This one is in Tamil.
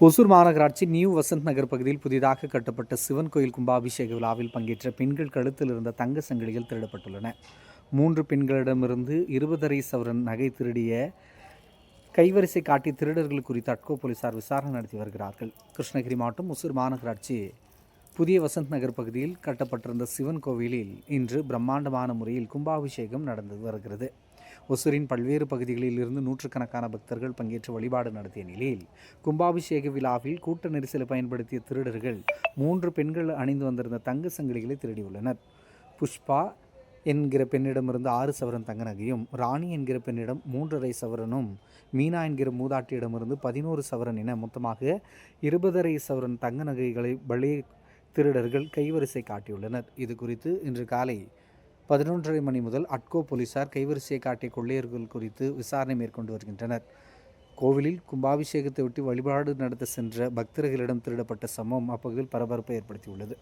ஒசூர் மாநகராட்சி நியூ வசந்த் நகர் பகுதியில் புதிதாக கட்டப்பட்ட சிவன் கோயில் கும்பாபிஷேக விழாவில் பங்கேற்ற பெண்கள் கழுத்தில் இருந்த தங்க சங்கிலிகள் திருடப்பட்டுள்ளன. மூன்று பெண்களிடமிருந்து இருபதரை சவரன் நகை திருடிய கைவரிசை காட்டி திருடர்கள் குறித்து அட்கோ போலீசார் விசாரணை நடத்தி வருகிறார்கள். கிருஷ்ணகிரி மாவட்டம் ஒசூர் மாநகராட்சி புதிய வசந்த் நகர் பகுதியில் கட்டப்பட்டிருந்த சிவன் கோவிலில் இன்று பிரம்மாண்டமான முறையில் கும்பாபிஷேகம் நடந்து வருகிறது. ஒசூரின் பல்வேறு பகுதிகளில் இருந்து நூற்றுக்கணக்கான பக்தர்கள் பங்கேற்று வழிபாடு நடத்திய நிலையில் கும்பாபிஷேக விழாவில் கூட்ட நெரிசலை பயன்படுத்திய திருடர்கள் மூன்று பெண்கள் அணிந்து வந்திருந்த தங்க சங்கிலிகளை திருடியுள்ளனர். புஷ்பா என்கிற பெண்ணிடமிருந்து ஆறு சவரன் தங்க நகையும் ராணி என்கிற பெண்ணிடம் மூன்றரை சவரனும் மீனா என்கிற மூதாட்டியிடமிருந்து பதினோரு சவரன் என மொத்தமாக இருபதரை சவரன் தங்க நகைகளை பலி திருடர்கள் கைவரிசை காட்டியுள்ளனர். இது குறித்து இன்று காலை பதினொன்றரை மணி முதல் அட்கோ போலீசார் கைவரிசையை காட்டிய கொள்ளையர்கள் குறித்து விசாரணை மேற்கொண்டு வருகின்றனர். கோவிலில் கும்பாபிஷேகத்தை ஒட்டி வழிபாடு நடத்த சென்ற பக்தர்களிடம் திருடப்பட்ட சம்பவம் அப்பகுதியில் பரபரப்பை ஏற்படுத்தியுள்ளது.